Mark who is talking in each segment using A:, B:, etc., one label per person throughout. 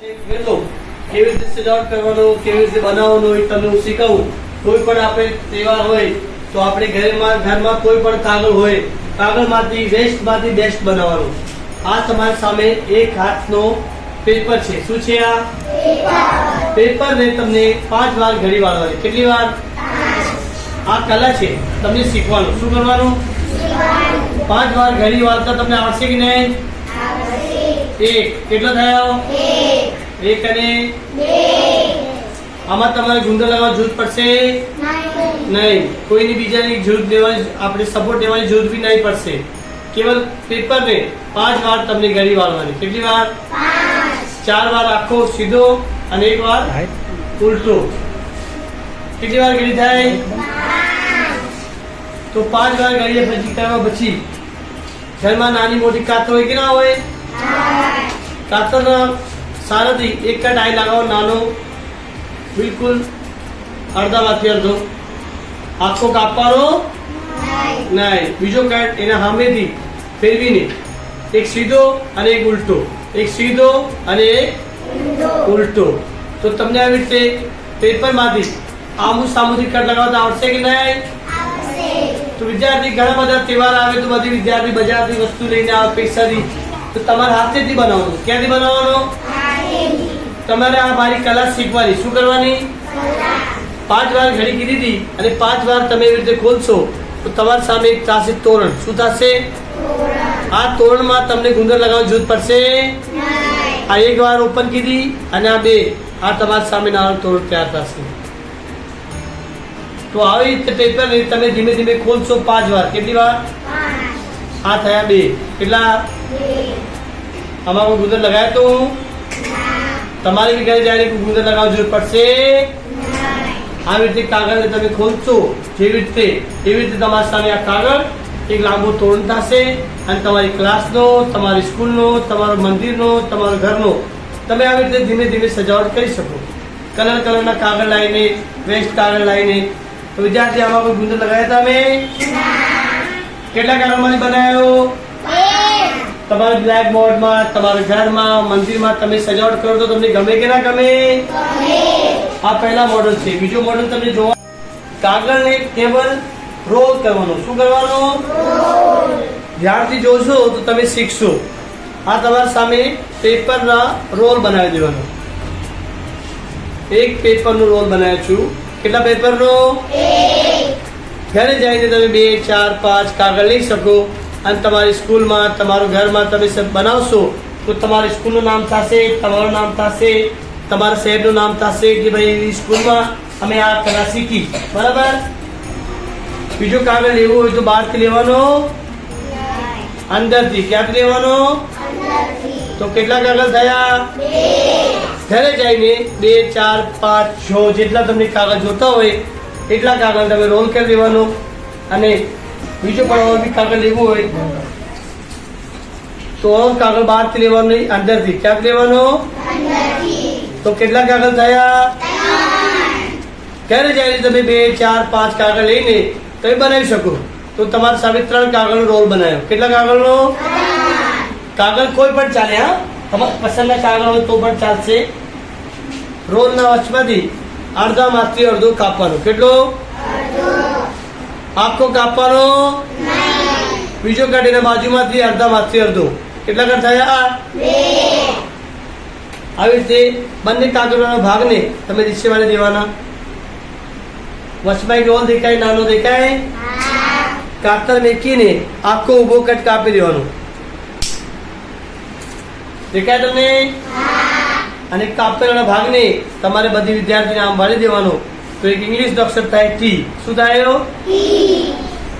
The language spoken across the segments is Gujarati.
A: કેવી રીતે સજાવટ કરવાનો, કેવી રીતે બનાવવાનો એ તમને શીખવું. કોઈ પણ આપણે તહેવાર હોય તો આપણે ઘરમાં ઘરમાં કોઈ પણ કાગળ હોય, કાગળમાંથી વેસ્ટમાંથી બેસ્ટ બનાવવાનું. આ તમારી સામે એક હાથનો પેપર છે. શું છે આ? પેપર ને તમને પાંચ વાર ઘડી વાળવાની. કેટલી વાર? આ કલા છે. તમને શીખવાનું. શું કરવાનું? પાંચ વાર ઘડી વાળતા તમને આવડશે કે નહીં? એક. કેટલો થયો? એક અને આમાં તમારે ગુંદર લગાવવા જરૂર પડશે? નહીં. કોઈની બીજાની જરૂર લેવાની આપણે સપોર્ટ લેવાની જરૂર બી નહીં પડશે. કેવલ પેપરને પાંચ વાર તમને ઘડી વાળવાની. કેટલી વાર? ચાર વાર આખો સીધો અને એક વાર ઉલટો. કેટલી વાર ગરી થાય? તો પાંચ વાર ગળીએ પછી કરવા પછી ઘરમાં નાની મોટી કાતર હોય કે ના હોય? કાતર સારાથી એક જ ડાય લગાવો નાનો. બિલકુલ અડધામાંથી અડધો. આખો કાપવાનો? નહીં. બીજો કટ એના સામેથી ફેરવીને એક સીધો અને એક ઉલટો. એક સીધો અને એક ઉલટો. તો તમને આવી રીતે પેપરમાંથી આમુ સામુથી કટ લગાવતા આવડશે કે નહીં? તો વિદ્યાર્થી ઘણા બધા તહેવાર આવે તો બધી વિદ્યાર્થી બજારથી વસ્તુ લઈને આવે પૈસાથી. તો તમારે હાથેથી બનાવવાનું. ક્યાંથી બનાવવાનું? તમારે આ મારી કલા શીખવાની. શું કરવાની? પાંચ વાર ઘડી કીધી હતી અને પાંચ વાર તમે એવી રીતે ખોલશો તો તમારી સામે એક થશે તોરણ. શું થશે? આ તોરણમાં તમને ગુંદર લગાવવાની જરૂર પડશે? આ એક વાર ઓપન કીધી અને આ બે. આ તમારી સામે નાનું તોરણ તૈયાર થશે. તો આવી રીતે પેપર તમે ધીમે ધીમે ખોલશો પાંચ વાર. કેટલી વાર? આ થયા બે. કેટલા? આમાં હું ગુંદર લગાવ્યો તો તમારે જઈને કોઈ ગુંદર લગાવવા જરૂર પડશે? આવી રીતે કાગળને તમે ખોલશો જેવી રીતે એવી રીતે તમારી સામે આ કાગળ એક લાંબો તોરણ થશે અને તમારી ક્લાસનો તમારી સ્કૂલનો તમારો મંદિરનો તમારો ઘરનો તમે આવી રીતે ધીમે ધીમે સજાવટ કરી શકો. કલર કલરના કાગળ લાવીને વેસ્ટ કાગળ લાવીને. તો વિદ્યાર્થી આમાં કોઈ ગુંદર લગાવ્યા તમે? કેટલા કાગળમાંથી બનાવ્યો? તમારા બ્લેક બોર્ડમાં તમારા ઘરમાં મંદિરમાં તમે સજાવટ કરો તો તમને ગમે કે ના ગમે? આ પહેલા મોડલ છે. બીજો મોડલ તમને જોવા કાગળને કેવલ રોલ કરવાનો. શું કરવાનો? ધ્યાનથી જોશો તો તમે શીખશો. આ તમારા સામે પેપરના રોલ બનાવી દેવાનો. એક પેપરનો રોલ બનાવ્યો છું. કેટલા પેપરનો? ઘરે જઈને તમે બે ચાર પાંચ કાગળ લઈ શકો. અને તમારી સ્કૂલમાં, તમારું ઘરમાં તમે બનાવશો, તો તમારી સ્કૂલનું નામ થશે, તમારું નામ થશે, તમારા શહેરનું નામ થશે કે ભાઈ સ્કૂલમાં અમે આ કલા શીખી. બરાબર? બીજો કાગળ લેવું હોય તો બહારથી લેવાનો? અંદરથી. ક્યાંથી લેવાનો? તો કેટલા કાગળ થયા? ઘરે જઈને બે, ચાર, પાંચ, છ જેટલા તમને કાગળ જોતા હોય, એટલા કાગળ તમે રોલ કરી દેવાનો અને બીજો પણ બી કાગળ લેવું હોય તો કાગળ બહારથી લેવાનો નહીં અંદરથી. ક્યાંક લેવાનો? તો કેટલા કાગળ થયા? ત્યારે જયારે તમે બે ચાર પાંચ કાગળ લઈને? તમે બનાવી શકો. તો તમારા સામે ત્રણ કાગળનો રોલ બનાવ્યો. કેટલા કાગળનો? કાગળ કોઈ પણ ચાલે હા? તમારા પસંદના કાગળ હોય તો પણ ચાલશે. રોલના વચમાંથી અડધા માંથી અડધો કાપવાનો. કેટલો? આખો કાપવાનો? બીજો કાઢીને બાજુમાંથી અડધા માંથી અડધો. કેટલા કટ થયા? આવી રીતે બંને કાગળના ભાગને તમે નીચે દેવાના. વચમાં એક દેખાય, નાનો દેખાય? કાતર મેકીને આખો ઊભો કટ કાપી દેવાનો. દેખાય તમને? અને કાપેલા ભાગને તમારે બધી વિદ્યાર્થીને આમ વાળી દેવાનો. તો એક ઇંગ્લિશ અક્ષર થાય ટી. શું થાય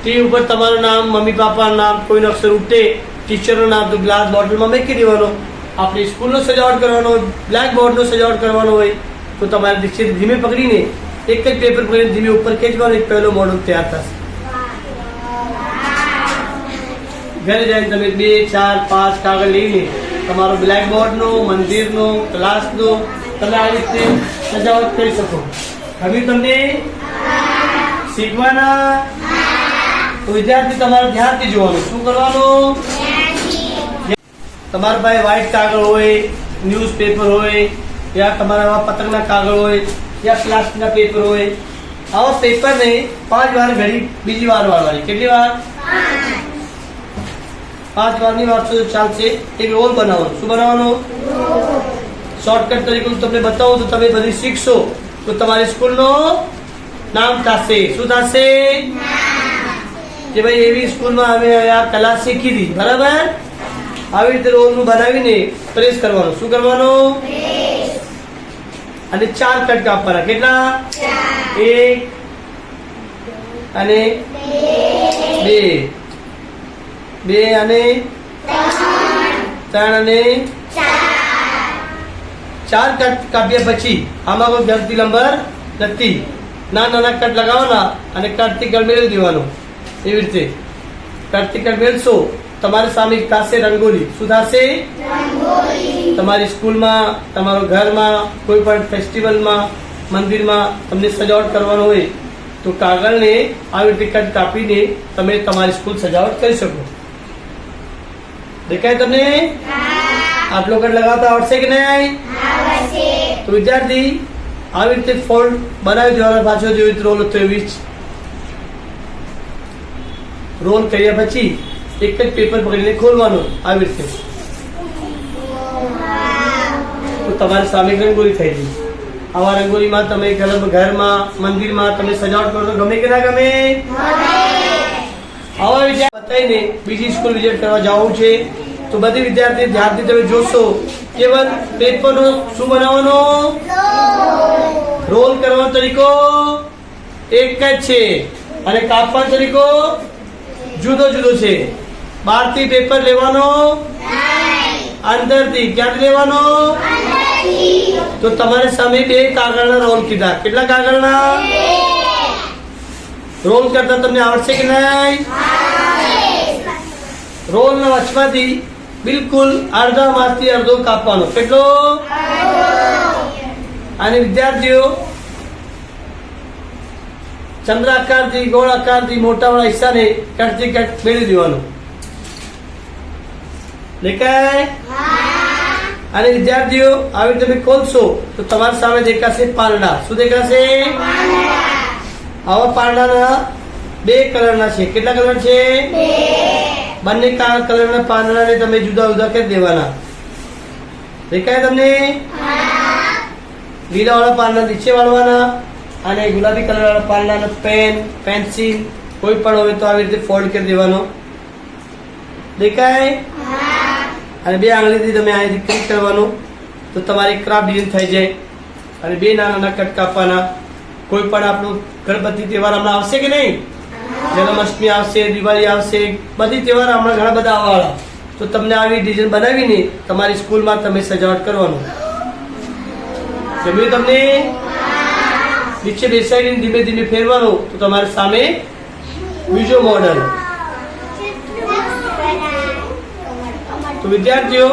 A: ટી. ઉપર તમારું નામ મમ્મી પાપાનું નામ કોઈનું અક્ષર ઉઠે ટીચરનું નામ તો ગ્લાસ બોટલમાં મૂકી દેવાનો. આપણી સ્કૂલનો સજાવટ કરવાનો બ્લેક બોર્ડનો સજાવટ કરવાનો હોય તો તમારે દીક્ષિત ધીમે પકડીને એક જ પેપર પકડીને ધીમે ઉપર ખેંચવાનો એક પહેલો મોડલ તૈયાર થશે. ઘરે જઈને તમે બે ચાર પાંચ કાગળ લઈને તમારો બ્લેક બોર્ડનો મંદિરનો ક્લાસનો તમે આ રીતે સજાવટ કરી શકો. હવે તમને શીખવાના તો વિદ્યાર્થી તમારે ધ્યાનથી જોવાનું. શું કરવાનું? તમારા પાસે વ્હાઇટ કાગળ હોય ન્યૂઝ પેપર હોય યા તમારા પતંગના કાગળ હોય યા પ્લાસ્ટિકના પેપર હોય. આવા પેપરને પાંચ વાર ઘડી બીજી વાર વાળવાની. કેટલી વાર? પાંચ વારની વાર તો ચાલશે. એક રોલ બનાવવાનો. શું બનાવવાનો? શોર્ટકટ તરીકે હું તમને બતાવું તો તમે બધી શીખશો. તો તમારી સ્કૂલનું નામ થશે. શું થશે? કે ભાઈ એવી સ્કૂલમાં અમે આ કલા શીખી હતી. બરાબર? આવી રીતે રોલનું બનાવીને પ્રેસ કરવાનું. શું કરવાનું? અને ચાર કટ કાપવાના કેટલા? એક અને બે. બે અને ત્રણ અને ચાર કટ કાપ્યા પછી આમાં કોઈ ગલતી નંબર નથી. નાના નાના કટ લગાવવાના અને કટથી કટ મેળવી દેવાનો. એવી રીતે. કટથી કટ મેળવશો તમારી સામે થશે રંગોલી. શું થશે તમારી સ્કૂલમાં તમારા ઘરમાં કોઈ પણ ફેસ્ટિવલમાં મંદિરમાં તમને સજાવટ કરવાનું હોય તો કાગળને આવી રીતે કટ કાપીને તમે તમારી સ્કૂલ સજાવટ કરી શકો. દેખાય તમને? આટલો કટ લગાવતા આવડશે કે નહીં? તો વિદ્યાર્થી આવી રીતે ફોલ્ડ બનાવી દેવાનો પાછો જેવી રીતે રોલ હતો એવી જ રોલ કર્યા પછી એક જ પેપર પકડીને ખોલવાનું આવી રીતે. તો તમારી સામે રંગોળી થઈ ગઈ. આવા રંગોળીમાં તમે ઘર- ઘરમાં મંદિરમાં તમે સજાવટ કરો તો ગમે કે ના ગમે? આવા વિચાર બતાવીને બીજી સ્કૂલ વિઝિટ કરવા જવું છે. તો બધી વિદ્યાર્થી ધ્યાનથી તમે જોશો, કેવલ પેપરનો શું બનાવવાનો? રોલ કરવાનો તરીકો એક જ છે. અને કાપવાનો તરીકો જુદો જુદો છે. બહારથી પેપર લેવાનો? અંદરથી. ક્યાંથી લેવાનો? તો તમારે સામે બે કાગળના રોલ કીધા. કેટલા કાગળના? રોલ કરતા તમને આવડશે કે નહીં? રોલના વચમાંથી બિલકુલ અડધા માસથી અડધો કાપવાનો. કેટલો? અને વિદ્યાર્થીઓ ચંદ્ર આકારથી ગોળ આકારથી મોટા વાળા હિસ્સાને કટથી કટ મેળવી દેવાનો. દેખાય? અને વિદ્યાર્થીઓ, આવી તમે ખોલશો, તો તમારી સામે દેખાશે પાંદડા. શું દેખાશે? આવા પાંદડાના બે કલરના છે. કેટલા કલર છે? બંને કલરના પાંદડાને તમે જુદા જુદા કરી દેવાના? દેખાય તમને? લીલા વાળા પાંદડા નીચે વાળવાના અને ગુલાબી કલર વાળા પાંદડાનો પેન, પેન્સિલ, કોઈ પણ હોય તો આવી રીતે ફોલ્ડ કરી દેવાનો. દેખાય? અને બે આંગળીથી તમે આ રીતે ક્લિક કરવાનું. તો તમારી ક્રાફ્ટ ડિઝાઇન થઈ જાય. અને બે નાના નાના કટ કાપવાના કોઈ પણ આપણું ગણપતિ તહેવાર હમણાં આવશે કે નહીં? જન્માષ્ટમી આવશે દિવાળી આવશે બધી તહેવાર હમણાં ઘણા બધા આવવાળા તો તમને આવી ડિઝાઇન બનાવીને તમારી સ્કૂલમાં તમે સજાવટ કરવાનું. જમ્યું તમને નીચે બેસાડીને ધીમે ધીમે ફેરવાનું તો તમારી સામે બીજો મોડલ તો વિદ્યાર્થીઓ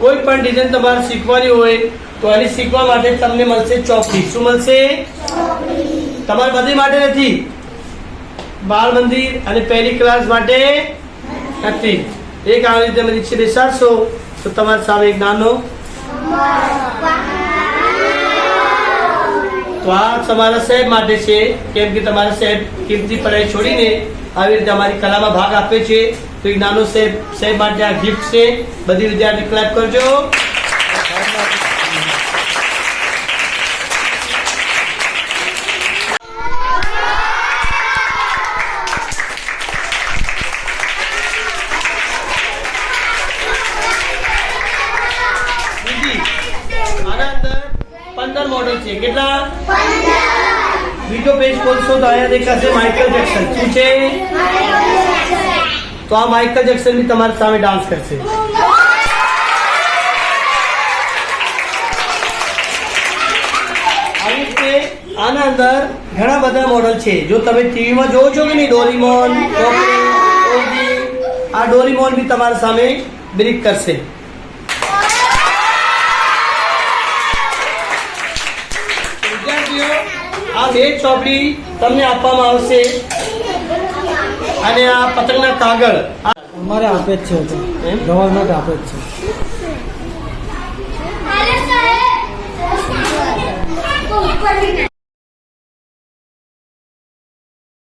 A: કોઈ પણ ડિઝાઇન તમારે શીખવાની હોય તો એની શીખવા માટે તમને મળશે ચોપડી. શું મળશે? તમારે બધી માટે નથી. બાળ મંદિર અને પહેલી ક્લાસ માટે નથી. એક રીતે તમે નીચે બેસાડશો, તો તમારી સામે એક નાનો તો આ તમારા સાહેબ માટે છે. કેમ કે તમારા સાહેબ કિંમતી પઢાઈ છોડીને આવી રીતે અમારી કલામાં ભાગ આપે છે. તો એક નાનો સાહેબ સાહેબ માટે આ ગિફ્ટ છે. બધી વિદ્યાર્થી ક્લેપ કરજો. મોડલ છે? કેટલા? બીજો પેજ ખોલશો તો અહીંયા દેખાશે માઇકલ જેક્સન શું છે? તો આ માઇકલ જેક્સન બી તમારી સામે ડાન્સ કરશે. આના અંદર ઘણા બધા મોડલ છે. જો તમે ટીવીમાં જોવો છો કે નહીં ડોરીમોન આ ડોરીમોન બી તમારા સામે બ્રિક કરશે. આ બે ચોપડી તમને આપવામાં આવશે. અને આ પતંગના કાગળ.
B: અમારે આપે જ છે ગવર્મેન્ટ આપે જ છે.